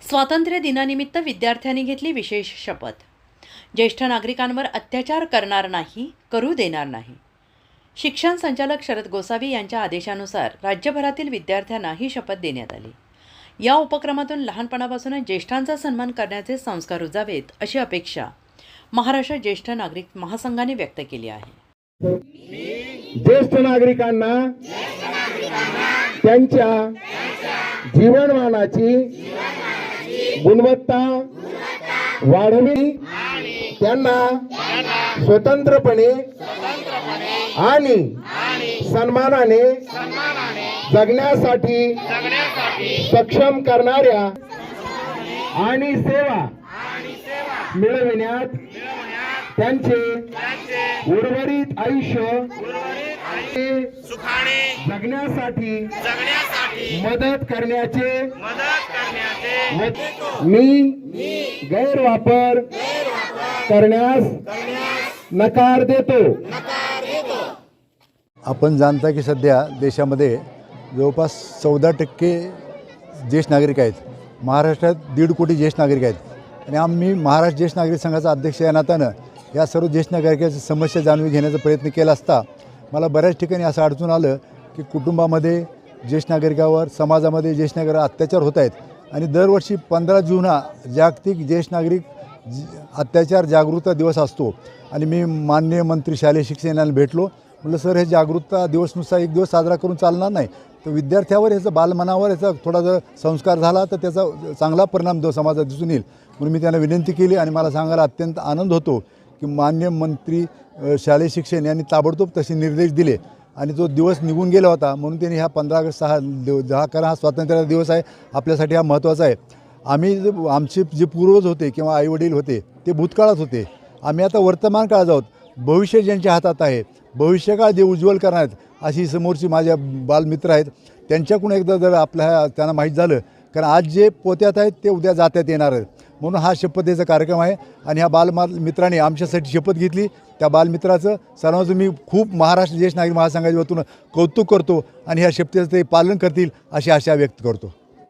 स्वातंत्र्य दिनानिमित्त विद्यार्थ्यांनी घेतली विशेष शपथ. ज्येष्ठ नागरिकांवर अत्याचार करणार नाही करू देणार नाही. शिक्षण संचालक शरद गोसावी यांच्या आदेशानुसार राज्यभरातील विद्यार्थ्यांना ही शपथ देण्यात आली. या उपक्रमातून लहानपणापासूनच ज्येष्ठांचा सन्मान करण्याचे संस्कार रुजावेत अशी अपेक्षा महाराष्ट्र ज्येष्ठ नागरिक महासंघाने व्यक्त केली आहे. ज्येष्ठ नागरिकांना त्यांच्या जीवनमानाची गुणवत्ता वाढवी त्यांना स्वतंत्रपणे आणि सन्मानाने जगण्यासाठी सक्षम करणाऱ्या आणि सेवा मिळविण्यात त्यांचे उर्वरित आयुष्य सुखाने जगण्यासाठी जगण्यासाठी मदत करण्याचे मदत करण्याचे मी गैरवापर करण्यास नकार देतो. आपण जाणता की सध्या देशामध्ये जवळपास चौदा टक्के ज्येष्ठ नागरिक आहेत. महाराष्ट्रात दीड कोटी ज्येष्ठ नागरिक आहेत. आणि आम्ही महाराष्ट्र ज्येष्ठ नागरिक संघाचा अध्यक्ष या नात्यानं या सर्व ज्येष्ठ नागरिकांच्या समस्या जाणून घेण्याचा प्रयत्न केला असता मला बऱ्याच ठिकाणी असं अडचून आलं की कुटुंबामध्ये ज्येष्ठ नागरिकावर समाजामध्ये ज्येष्ठ नागरिक अत्याचार होत आहेत. आणि दरवर्षी पंधरा जून हा जागतिक ज्येष्ठ नागरिक अत्याचार जागरूकता दिवस असतो. आणि मी माननीय मंत्री शालेय शिक्षण यांना भेटलो. म्हटलं सर हे जागरूकता दिवस नुसता एक दिवस साजरा करून चालणार नाही. तर विद्यार्थ्यावर ह्याचं बालमनावर याचा थोडा जर संस्कार झाला तर त्याचा चांगला परिणाम जो समाजात दिसून येईल. म्हणून मी त्यांना विनंती केली आणि मला सांगायला अत्यंत आनंद होतो. की मान्य मंत्री शालेय शिक्षण यांनी ताबडतोब तसे निर्देश दिले. आणि जो दिवस निघून गेला होता म्हणून त्यांनी ह्या पंधरा ऑगस्ट सहा दिव- दहा कारण हा स्वातंत्र्याचा दिवस आहे आपल्यासाठी हा महत्त्वाचा आहे. आम्ही आमचे जे पूर्वज होते किंवा आईवडील होते ते भूतकाळात होते. आम्ही आता वर्तमान काळात आहोत. भविष्य ज्यांच्या हातात आहे भविष्यकाळ जे उज्ज्वल करणार आहेत अशी समोरची माझ्या बालमित्र आहेत त्यांच्याकडून एकदा जर आपल्या त्यांना माहीत झालं कारण आज जे पोत्यात आहेत ते उद्या जात्यात येणार आहेत. म्हणून हा शपथेचा कार्यक्रम आहे. आणि ह्या बालमा मित्राने आमच्यासाठी शपथ घेतली. त्या बालमित्राचं सर्वांचं मी खूप महाराष्ट्र ज्येष्ठ नागरिक महासंघाच्या वतीनं कौतुक करतो. आणि ह्या शपथेचं ते पालन करतील अशी आशा व्यक्त करतो.